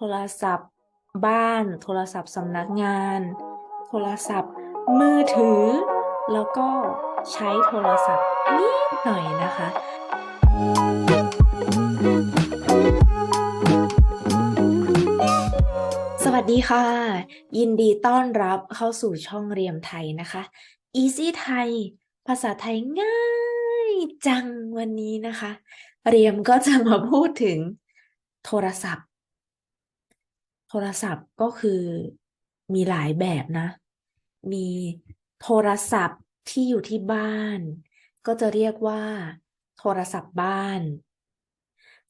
โทรศัพท์ บ้าน โทรศัพท์สำนักงาน โทรศัพท์ มือถือ แล้วก็ใช้โทรศัพท์นิดหน่อยนะคะสวัสดีค่ะ ยินดีต้อนรับเข้าสู่ช่องเรียมไทยนะคะ Easy ไทย ภาษาไทยง่ายจังวันนี้นะคะ เรียมก็จะมาพูดถึงโทรศัพท์ โทรศัพท์ก็คือมีหลายแบบนะ มีโทรศัพท์ที่อยู่ที่บ้าน ก็จะเรียกว่า โทรศัพท์บ้าน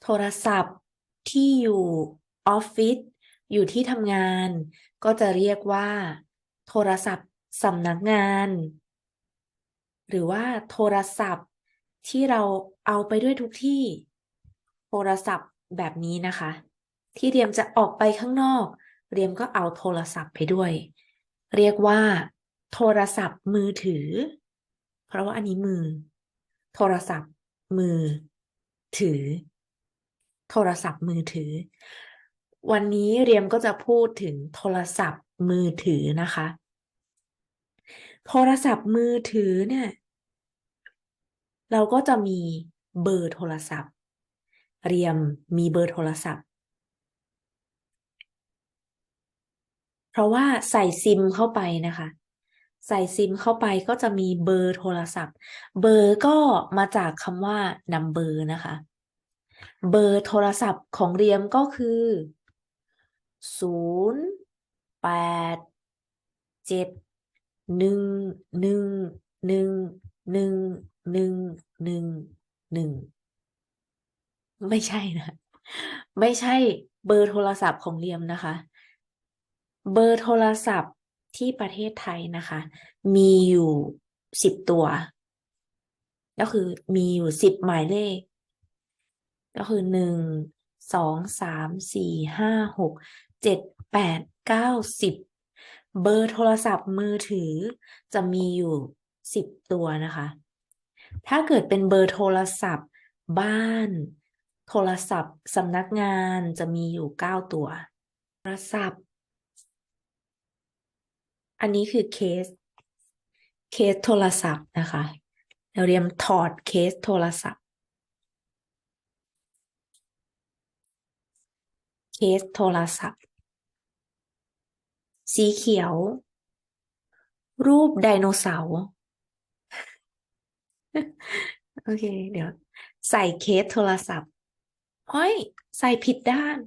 โทรศัพท์ที่อยู่ออฟฟิศอยู่ที่ทำงาน ก็จะเรียกว่า โทรศัพท์สำนักงาน หรือว่าโทรศัพท์ที่เราเอาไปด้วยทุกที่ โทรศัพท์แบบนี้นะคะ ที่เรียมจะออกไปข้างนอก เรียมก็เอาโทรศัพท์ไปด้วย เรียกว่า โทรศัพท์มือถือ เพราะว่าอันนี้มือ โทรศัพท์ มือ ถือ โทรศัพท์มือถือ วันนี้เรียมก็จะพูดถึงโทรศัพท์มือถือนะคะ โทรศัพท์มือถือเนี่ยเราก็จะมีเบอร์โทรศัพท์ เรียมมีเบอร์โทรศัพท์ เพราะว่าใส่ซิมเข้าไปนะคะ ใส่ซิมเข้าไปก็จะมีเบอร์โทรศัพท์ เบอร์ก็มาจากคำว่า number นะคะ เบอร์โทรศัพท์ของเรียมก็คือศูนย์แปดเจ็ดหนึ่งหนึ่งหนึ่งหนึ่งหนึ่งหนึ่งหนึ่งไม่ใช่นะ ไม่ใช่เบอร์โทรศัพท์ของเรียมนะคะ เบอร์โทรศัพท์ที่ประเทศไทยนะคะ มีอยู่สิบตัว ก็คือมีอยู่สิบหมายเลข ก็คือหนึ่งสองสามสี่ห้าหกเจ็ดแปดเก้าสิบเบอร์โทรศัพท์มือถือจะมีอยู่สิบตัวนะคะ ถ้าเกิดเป็นเบอร์โทรศัพท์ บ้าน โทรศัพท์สำนักงานจะมีอยู่เก้าตัว โทรศัพท์ อันนี้คือเคส เคสโทรศัพท์นะคะ เราเรียมถอดเคสโทรศัพท์ เคสโทรศัพท์ สีเขียว รูปไดโนเสาร์ โอเค เดี๋ยว ใส่เคสโทรศัพท์เฮ้ย ใส่ผิดด้าน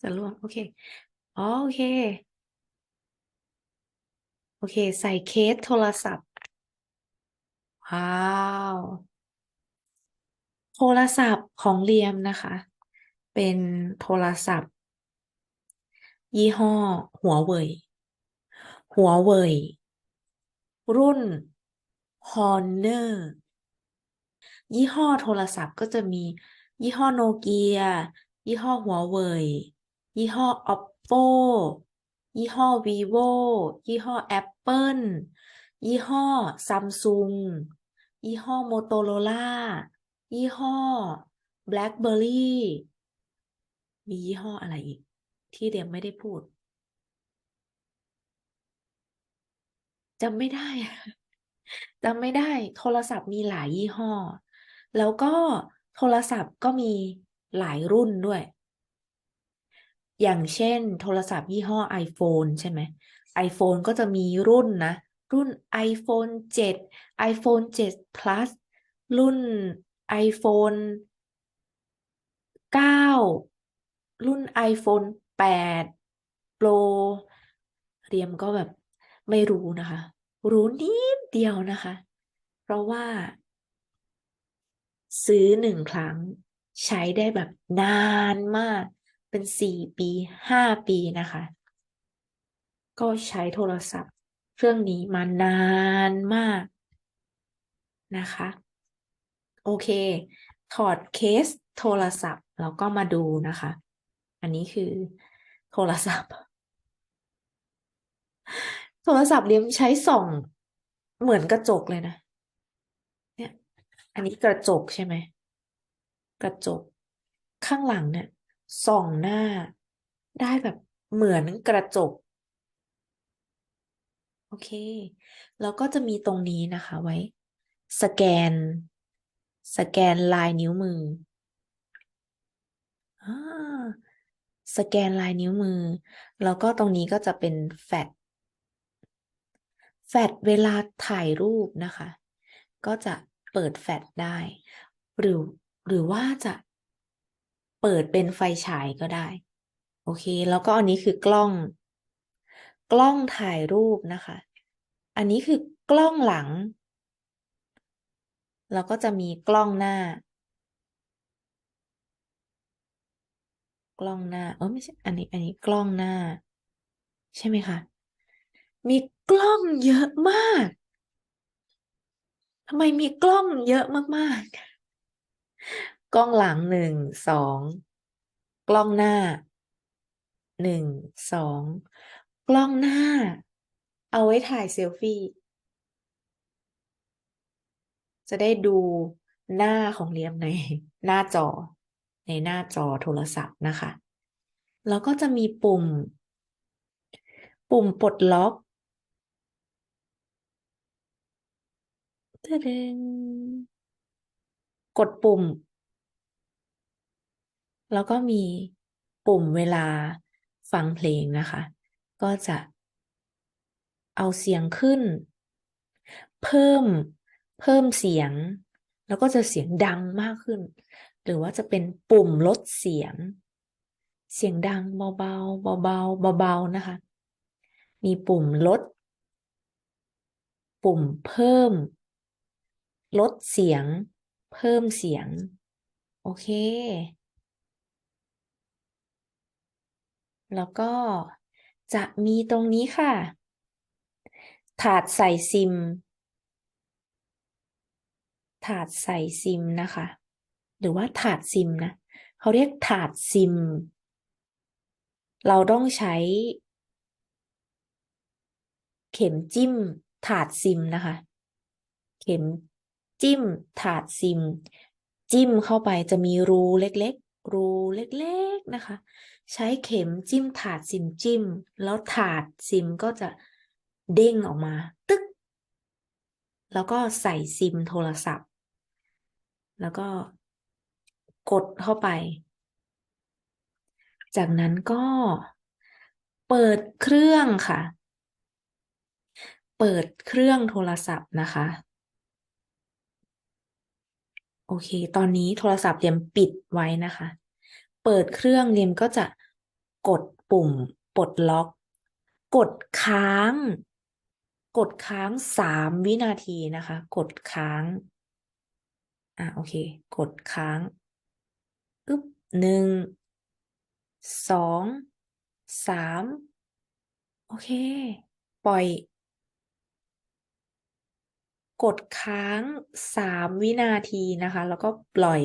จะล่วงโอเค อ๋อ โอเค โอเค ใส่เคสโทรศัพท์ ว้าว โทรศัพท์ของเรียมนะคะ เป็นโทรศัพท์ ยี่ห้อ หัวเว่ย หัวเว่ย รุ่น Honor ยี่ห้อโทรศัพท์ก็จะมี ยี่ห้อโนเกีย ยี่ห้อหัวเว่ย ยี่ห้อ Oppo ยี่ห้อ vivo ยี่ห้อ Apple ยี่ห้อ Samsung ยี่ห้อ Motorola ยี่ห้อ BlackBerry มียี่ห้ออะไรอีก ที่เรียมไม่ได้พูดจำไม่ได้อะจำไม่ได้ โทรศัพท์มีหลายยี่ห้อ แล้วก็โทรศัพท์ก็มีหลายรุ่นด้วย อย่างเช่น โทรศัพท์ยี่ห้อ iPhone ใช่ไหม iPhone ก็จะมีรุ่นนะ รุ่น iPhone 7 iPhone 7 plus รุ่น iPhone 9 รุ่น iPhone 8 Pro เรียมก็แบบไม่รู้นะคะ รู้นิดเดียวนะคะ เพราะว่า ซื้อหนึ่งครั้งใช้ได้แบบนานมาก เป็นสี่ปีห้าปีนะคะ ก็ใช้โทรศัพท์ เครื่องนี้มานานมากนะคะ โอเค ถอดเคสโทรศัพท์แล้วก็มาดูนะคะ อันนี้คือโทรศัพท์ โทรศัพท์เรียมใช้ส่อง เหมือนกระจกเลยนะ เนี่ย อันนี้กระจกใช่ไหม กระจกข้างหลังเนี่ย ส่องหน้า ได้แบบเหมือนกระจก โอเค แล้วก็จะมีตรงนี้นะคะไว้ สแกน สแกนลายนิ้วมืออ่าสแกนลายนิ้วมือ แล้วก็ตรงนี้ก็จะเป็นแฟลชแฟลชเวลาถ่ายรูปนะคะ ก็จะเปิดแฟลชได้ หรือหรือว่าจะ เปิดเป็นไฟฉายก็ได้ โอเค แล้วก็อันนี้คือกล้อง กล้องถ่ายรูปนะคะ อันนี้คือกล้องหลัง แล้วก็จะมีกล้องหน้า กล้องหน้า เออไม่ใช่ อันนี้อันนี้กล้องหน้า ใช่ไหมคะ มีกล้องเยอะมากทำไมมีกล้องเยอะมากๆ กล้องหลังหนึ่งสองกล้องหน้าหนึ่งสองกล้องหน้า เอาไว้ถ่ายเซลฟี่ จะได้ดูหน้าของเลียมในหน้าจอ ในหน้าจอโทรศัพท์นะคะ แล้วก็จะมีปุ่ม ปุ่มปลดล็อกกดปุ่ม แล้วก็มีปุ่มเวลาฟังเพลงนะคะ ก็จะเอาเสียงขึ้น เพิ่มเพิ่มเสียง แล้วก็จะเสียงดังมากขึ้น หรือว่าจะเป็นปุ่มลดเสียง เสียงดังเบาๆเบาๆเบาๆนะคะ มีปุ่มลด ปุ่มเพิ่ม ลดเสียง เพิ่มเสียง โอเค แล้วก็จะมีตรงนี้ค่ะ ถาดใส่ซิม ถาดใส่ซิมนะคะ หรือว่าถาดซิมนะ เขาเรียกถาดซิม เราต้องใช้ เข็มจิ้ม ถาดซิมนะคะ เข็มจิ้ม ถาดซิม จิ้มเข้าไปจะมีรูเล็ก รูเล็กๆนะคะ ใช้เข็มจิ้มถาดซิมจิ้ม แล้วถาดซิมก็จะเด้งออกมา ตึ๊ก แล้วก็ใส่ซิมโทรศัพท์ แล้วก็กดเข้าไป จากนั้นก็เปิดเครื่องค่ะ เปิดเครื่องโทรศัพท์นะคะ โอเค ตอนนี้โทรศัพท์เรียมปิดไว้นะคะ เปิดเครื่องเรียมก็จะกดปุ่มปลดล็อก กดค้าง กดค้างสามวินาทีนะคะ กดค้าง อะโอเค กดค้างอึ๊บหนึ่งสองสามโอเค ปล่อย กดค้างสามวินาทีนะคะ แล้วก็ปล่อย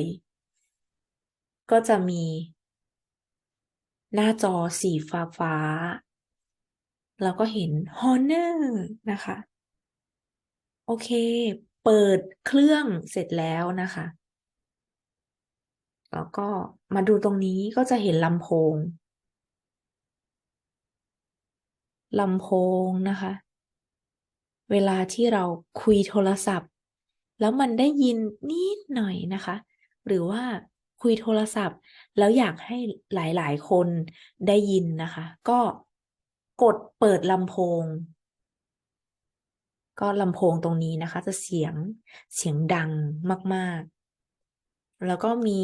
ก็จะมี หน้าจอสีฟ้าฟ้าแล้วก็เห็น Honor นะคะ โอเค เปิดเครื่องเสร็จแล้วนะคะ แล้วก็มาดูตรงนี้ก็จะเห็นลำโพงลำโพงนะคะ เวลาที่เราคุยโทรศัพท์ แล้วมันได้ยินนิดหน่อยนะคะ หรือว่าคุยโทรศัพท์ แล้วอยากให้หลายๆ คนได้ยินนะคะ ก็กดเปิดลำโพง ก็ลำโพงตรงนี้นะคะ จะเสียงเสียงดังมาก ๆ แล้วก็มี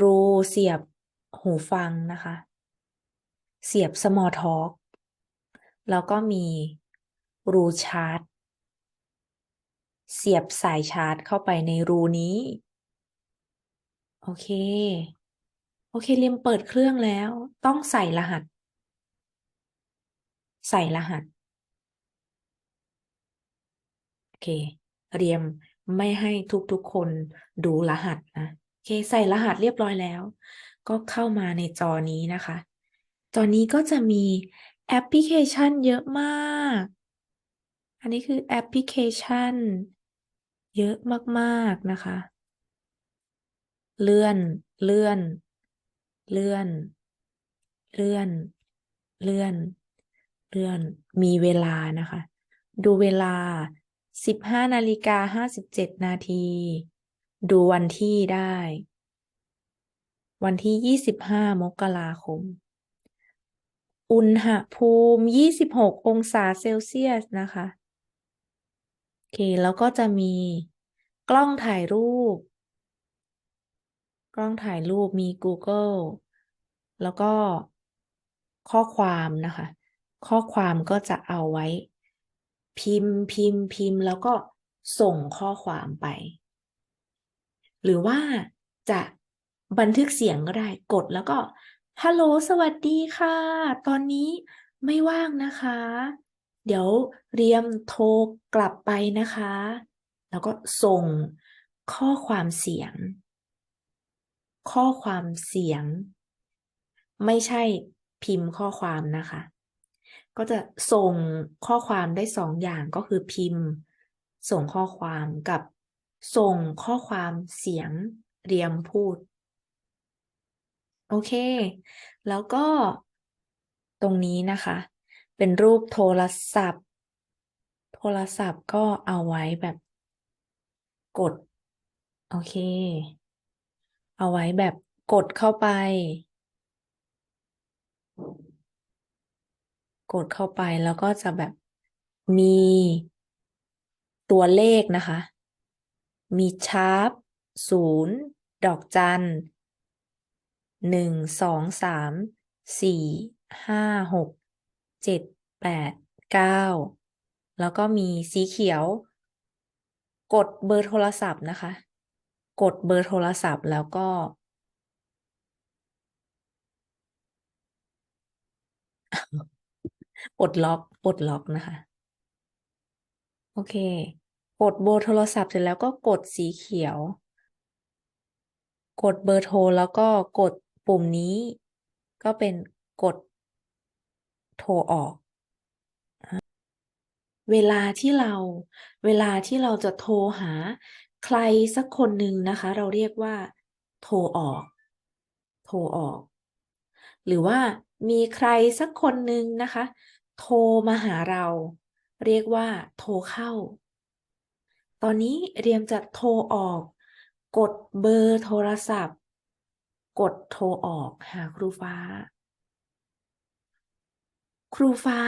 รูเสียบหูฟังนะคะ เสียบ small talk แล้วก็มี รูชาร์จ เสียบสายชาร์จเข้าไปในรูนี้ โอเค โอเคเรียมเปิดเครื่องแล้ว ต้องใส่รหัส ใส่รหัส โอเค เรียมไม่ให้ทุกๆคนดูรหัสนะ โอเค ใส่รหัสเรียบร้อยแล้ว ก็เข้ามาในจอนี้นะคะ จอนี้ก็จะมีแอปพลิเคชันเยอะมาก อันนี้คือแอปพลิเคชัน เยอะมากๆนะคะ เลื่อน เลื่อน เลื่อน เลื่อน เลื่อน เลื่อน มีเวลานะคะ ดูเวลา 15นาฬิกา57 นาที ดูวันที่ได้ วันที่ 25 มกราคมอุณหภูมิ 26 องศาเซลเซียสนะคะ เค แล้วก็จะมีกล้องถ่ายรูป กล้องถ่ายรูปมี Google แล้วก็ข้อความนะคะ ข้อความก็จะเอาไว้ พิมพ์พิมพ์พิมพ์ แล้วก็ส่งข้อความไป หรือว่าจะบันทึกเสียงก็ได้กดแล้วก็ฮัลโหลสวัสดีค่ะ ตอนนี้ไม่ว่างนะคะ เดี๋ยวเรียมโทรกลับไปนะคะ แล้วก็ส่งข้อความเสียง ข้อความเสียง ไม่ใช่พิมพ์ข้อความนะคะ ก็จะส่งข้อความได้สองอย่างก็คือพิมพ์ ส่งข้อความกับส่งข้อความเสียงเรียมพูด โอเค แล้วก็ตรงนี้นะคะ เป็นรูปโทรศัพท์ โทรศัพท์ก็เอาไว้แบบกด โอเค เอาไว้แบบกดเข้าไป กดเข้าไปแล้วก็จะแบบมีตัวเลขนะคะ มีชาร์ปศูนย์ดอกจันหนึ่งสองสามสี่ห้าหก เจ็ดแปดเก้าแล้วก็มีสีเขียว กดเบอร์โทรศัพท์นะคะ กดเบอร์โทรศัพท์แล้วก็ปลดล็อกปลดล็อกนะคะ โอเค กดเบอร์โทรศัพท์เสร็จแล้วก็กดสีเขียว กดเบอร์โทรแล้วก็กดปุ่มนี้ ก็เป็นกด โทรออก เวลาที่เรา เวลาที่เราจะโทรหาใครสักคนหนึ่งนะคะ เราเรียกว่า โทรออก โทรออก หรือว่ามีใครสักคนหนึ่งนะคะ โทรมาหาเรา เรียกว่า โทรเข้า ตอนนี้เรียมจะโทรออก กดเบอร์โทรศัพท์ กดโทรออกหาครูฟ้า ครูฟ้า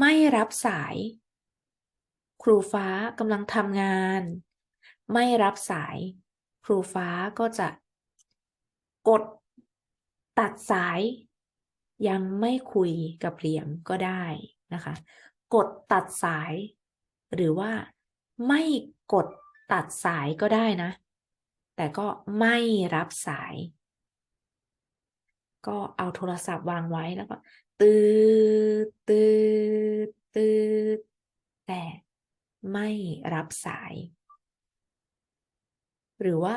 ไม่รับสาย ครูฟ้ากำลังทำงาน ไม่รับสาย ครูฟ้าก็จะ กด ตัดสาย ยังไม่คุยกับเรียมก็ได้นะคะ กดตัดสาย หรือว่า ไม่กดตัดสายก็ได้นะ แต่ก็ไม่รับสาย ก็เอาโทรศัพท์วางไว้แล้วก็ ตืดตืดตืดแต่ไม่รับสาย หรือว่า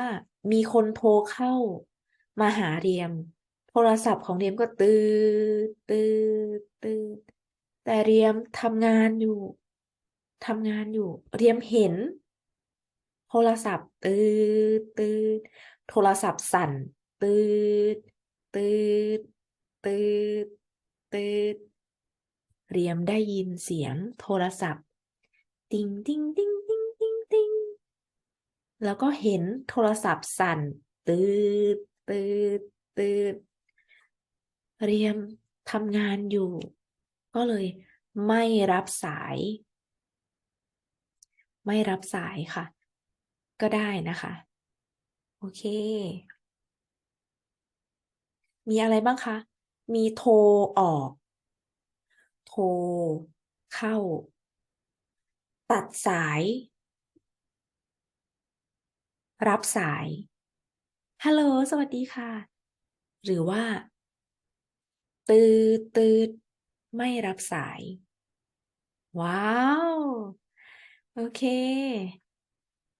มีคนโทรเข้ามาหาเรียม โทรศัพท์ของเรียมก็ตืดตืดตืดแต่เรียมทำงานอยู่ทำงานอยู่ เรียมเห็น โทรศัพท์ตืดตืดโทรศัพท์สั่นตืดตืดตืด ตืดเรียมได้ยินเสียงโทรศัพท์ ติ๊งติ๊งติ๊งติ๊งติ๊งติงแล้วก็เห็นโทรศัพท์สั่น ตืดตืดตืดเรียมทำงานอยู่ ก็เลยไม่รับสาย ไม่รับสายค่ะ ก็ได้นะคะ โอเค มีอะไรบ้างคะ มีโทรออก โทรเข้า ตัดสาย รับสาย ฮัลโหล สวัสดีค่ะ หรือว่า ตืดตืดไม่รับสาย ว้าว โอเค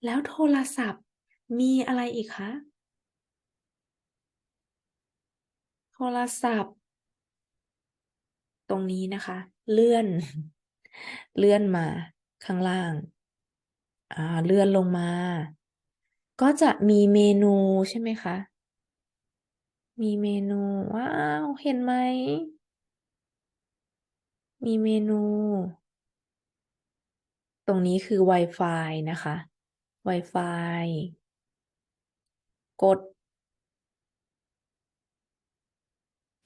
แล้วโทรศัพท์มีอะไรอีกคะ โท รศัพท์ ตรงนี้นะคะ เลื่อน เลื่อนมาข้างล่างอ่าเลื่อนลงมา ก็จะมีเมนูใช่ไหมคะ มีเมนูว้าวเห็นไหม มีเมนู ตรงนี้คือ Wi-Fi นะคะ Wi-Fi กด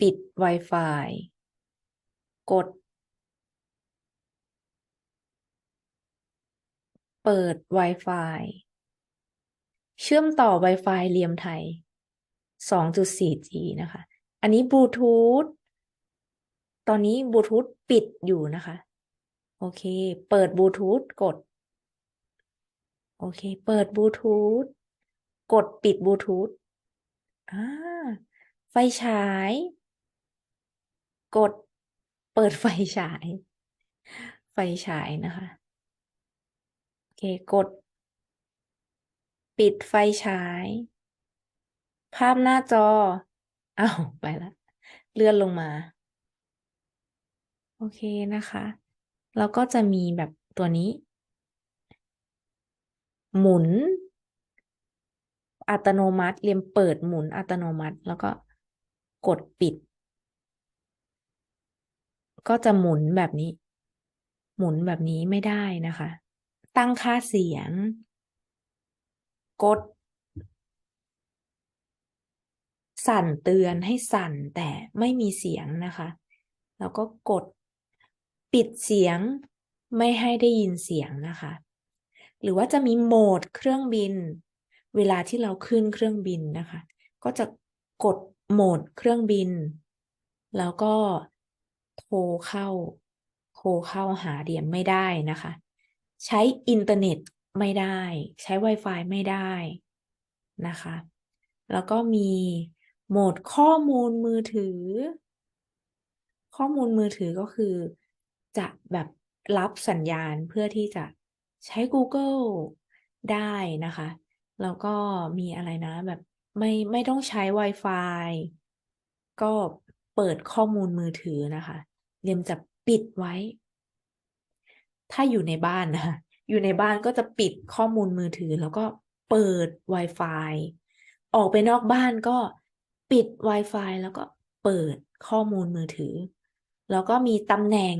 ปิด Wi-Fi กด เปิด Wi-Fi เชื่อมต่อ Wi-Fi เรียมไทย 2.4G นะคะ อันนี้บลูทูธ ตอนนี้บลูทูธปิดอยู่นะคะ โอเค เปิดบลูทูธกด โอเค เปิดบลูทูธ กดปิดบลูทูธ อ่า ไฟฉาย กดเปิดไฟฉาย ไฟฉายนะคะ โอเค กด ปิดไฟฉาย ภาพหน้าจออ้าวไปละเลื่อนลงมา โอเคนะคะ แล้วก็จะมีแบบตัวนี้ หมุน อัตโนมัติเรียมเปิดหมุนอัตโนมัติแล้วก็กดปิด ก็จะหมุนแบบนี้ หมุนแบบนี้ไม่ได้นะคะ ตั้งค่าเสียง กด สั่นเตือนให้สั่นแต่ไม่มีเสียงนะคะ แล้วก็กดปิดเสียงไม่ให้ได้ยินเสียงนะคะ หรือว่าจะมีโหมดเครื่องบิน เวลาที่เราขึ้นเครื่องบินนะคะ ก็จะกดโหมดเครื่องบิน แล้วก็ โทรเข้าโทรเข้าหาเดียมไม่ได้นะคะ ใช้อินเทอร์เน็ตไม่ได้ ใช้ Wi-Fi ไม่ได้นะคะ แล้วก็มีโหมดข้อมูลมือถือ ข้อมูลมือถือก็คือ จะแบบรับสัญญาณเพื่อที่จะใช้ Google ได้นะคะ แล้วก็มีอะไรนะแบบไม่ไม่ต้องใช้ Wi-Fi ก็เปิดข้อมูลมือถือนะคะ เรียมจะปิดไว้ ถ้าอยู่ในบ้านนะ อยู่ในบ้านก็จะปิดข้อมูลมือถือ แล้วก็เปิด Wi-Fi ออกไปนอกบ้านก็ปิด Wi-Fi แล้วก็เปิดข้อมูลมือถือ แล้วก็มีตำแหน่ง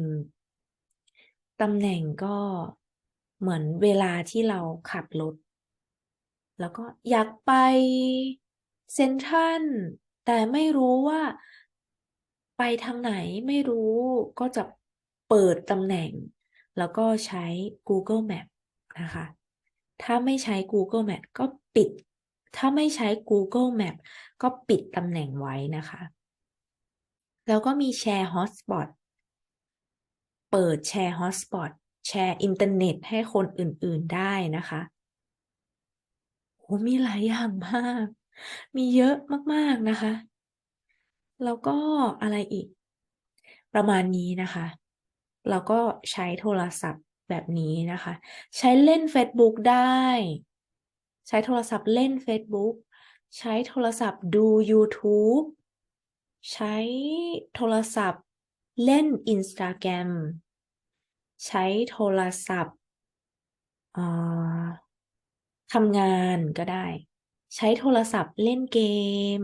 ตำแหน่งก็เหมือนเวลาที่เราขับรถ แล้วก็อยากไปเซ็นทรัลแต่ไม่รู้ว่า ไปทางไหนไม่รู้ก็จะเปิดตำแหน่ง แล้วก็ใช้ Google Map นะคะ ถ้าไม่ใช้ Google Map ก็ปิด ถ้าไม่ใช้ Google Map ก็ปิดตำแหน่งไว้นะคะ แล้วก็มีแชร์ Hotspot เปิดแชร์ Hotspot แชร์อินเทอร์เน็ตให้คนอื่นๆได้นะคะโอ้มีหลายอย่างมาก มีเยอะมากๆนะคะ แล้วก็อะไรอีก ประมาณนี้นะคะ เราก็ใช้โทรศัพท์แบบนี้นะคะ ใช้เล่น Facebook ได้ ใช้โทรศัพท์เล่น Facebook ใช้โทรศัพท์ดู YouTube ใช้โทรศัพท์เล่น Instagram ใช้โทรศัพท์ทำงานก็ได้ ใช้โทรศัพท์เล่นเกม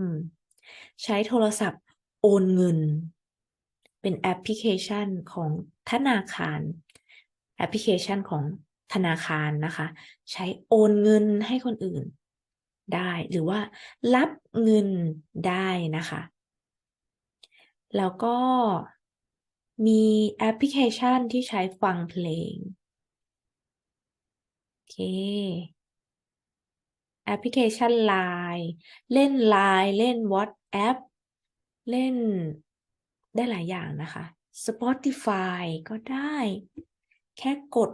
ใช้โทรศัพท์ โอนเงิน เป็นแอปพลิเคชันของธนาคาร แอปพลิเคชันของธนาคารนะคะ ใช้โอนเงินให้คนอื่นได้หรือว่ารับเงินได้นะคะ แล้วก็มีแอปพลิเคชันที่ใช้ฟังเพลง โอเค แอปพลิเคชัน Line เล่น Line เล่น WhatsApp เล่นได้หลายอย่างนะคะ Spotify ก็ได้ แค่กด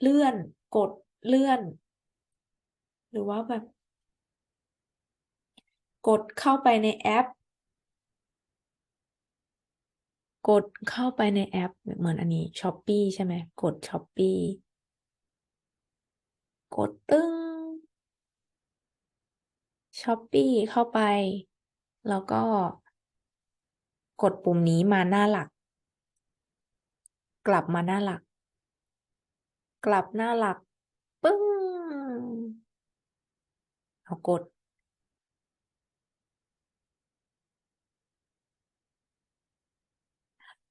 เลื่อน กดเลื่อน หรือว่าแบบ กดเข้าไปในแอป กดเข้าไปในแอป เหมือนอันนี้ Shopee ใช่ไหมกด Shopee กดตึ้ง Shopee เข้าไป แล้วก็ กดปุ่มนี้มาหน้าหลัก กลับมาหน้าหลัก กลับหน้าหลัก ปึ้ง เอากด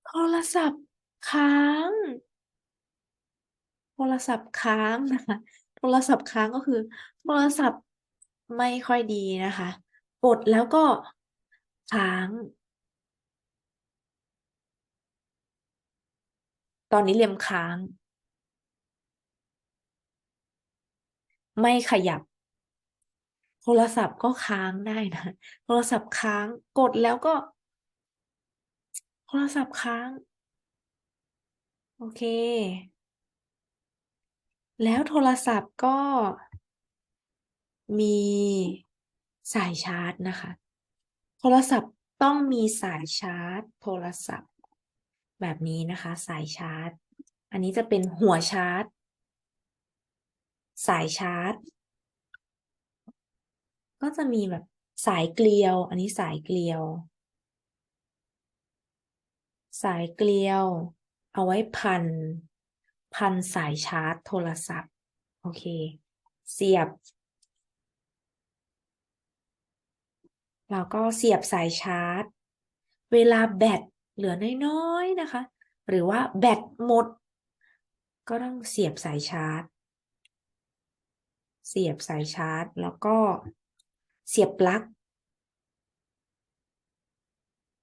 โทรศัพท์ค้าง โทรศัพท์ค้างนะคะ โทรศัพท์ค้างก็คือ โทรศัพท์ไม่ค่อยดีนะคะ กดแล้วก็ค้าง ตอนนี้เรียมค้าง ไม่ขยับ โทรศัพท์ก็ค้างได้นะ โทรศัพท์ค้างกดแล้วก็ โทรศัพท์ค้าง โอเค แล้วโทรศัพท์ก็มีสายชาร์จนะคะ โทรศัพท์ต้องมีสายชาร์จ โทรศัพท์ แบบนี้นะคะ สายชาร์จ อันนี้จะเป็นหัวชาร์จ สายชาร์จ ก็จะมีแบบสายเกลียว อันนี้สายเกลียว สายเกลียว เอาไว้พัน พันสายชาร์จโทรศัพท์ โอเค เสียบแล้วก็เสียบสายชาร์จ เวลาแบต เหลือน้อยๆนะคะ หรือว่าแบตหมด ก็ต้องเสียบสายชาร์จ เสียบสายชาร์จ แล้วก็เสียบปลั๊ก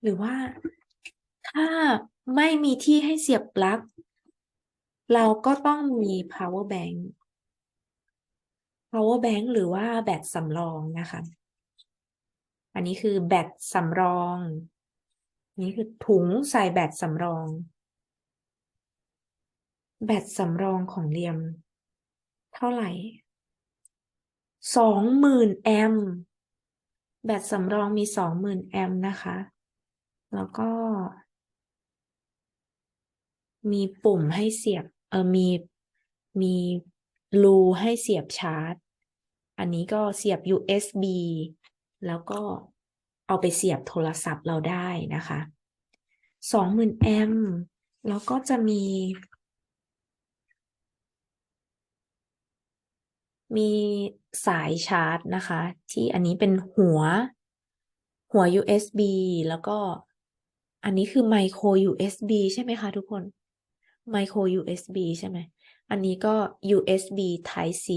หรือว่าถ้าไม่มีที่ให้เสียบปลั๊กเราก็ต้องมี power bank power bank หรือว่าแบตสำรองนะคะ อันนี้คือแบตสำรอง นี่คือถุงใส่แบตสำรอง แบตสำรองของเรียม เท่าไหร่สองหมื่นแอมแบตสำรองมีสองหมื่นแอมนะคะ แล้วก็ มีปุ่มให้เสียบ เออมี มีรูให้เสียบชาร์จ อันนี้ก็เสียบ USB แล้วก็ เอาไปเสียบโทรศัพท์เราได้นะคะสองหมื่นแอมป์แล้วก็จะมี มีสายชาร์จนะคะ ที่อันนี้เป็นหัวหัว USB แล้วก็อันนี้คือไมโคร USB ใช่ไหมคะทุกคนไมโคร USB ใช่ไหม อันนี้ก็ USB Type C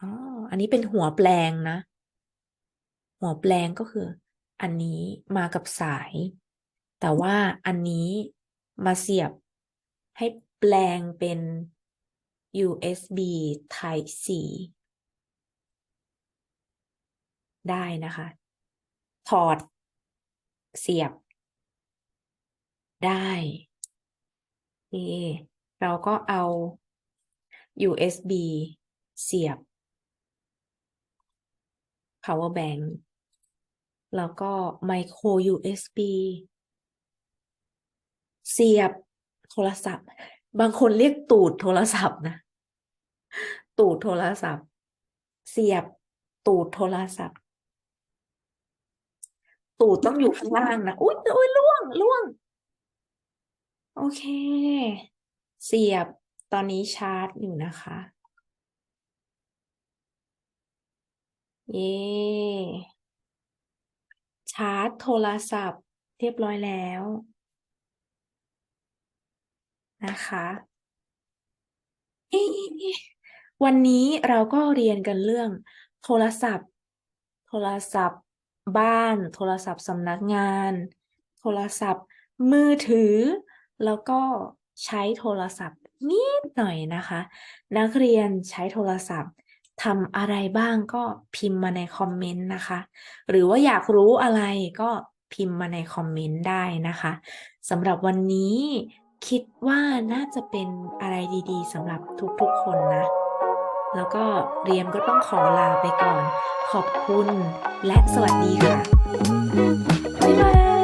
อ๋อ อันนี้เป็นหัวแปลงนะ หัวแปลงก็คือ อันนี้มากับสาย แต่ว่าอันนี้มาเสียบให้แปลงเป็น USB Type C ได้นะคะ ถอด เสียบ ได้โอเราก็เอา USB เสียบ power bank แล้วก็ micro USB เสียบโทรศัพท์ บางคนเรียกตูดโทรศัพท์นะ ตูดโทรศัพท์ เสียบตูดโทรศัพท์ ตูดต้องอยู่ข้างล่างนะ อุ๊ยอุ๊ยล่วงล่วง โอเค เสียบตอนนี้ชาร์จอยู่นะคะ เย้ชาร์จโทรศัพท์เรียบร้อยแล้ว นะคะวันนี้เราก็เรียนกันเรื่อง โทรศัพท์ โทรศัพท์ บ้าน โทรศัพท์สำนักงาน โทรศัพท์ มือถือ แล้วก็ใช้โทรศัพท์นิดหน่อยนะคะ นักเรียนใช้โทรศัพท์ ทำอะไรบ้างก็พิมพ์มาในคอมเมนต์นะคะ หรือว่าอยากรู้อะไรก็พิมพ์มาในคอมเมนต์ได้นะคะสำหรับวันนี้คิดว่าน่าจะเป็นอะไรดีๆสำหรับทุกๆคนนะ แล้วก็เรียมก็ต้องขอลาไปก่อน ขอบคุณและสวัสดีค่ะ บ๊ายบาย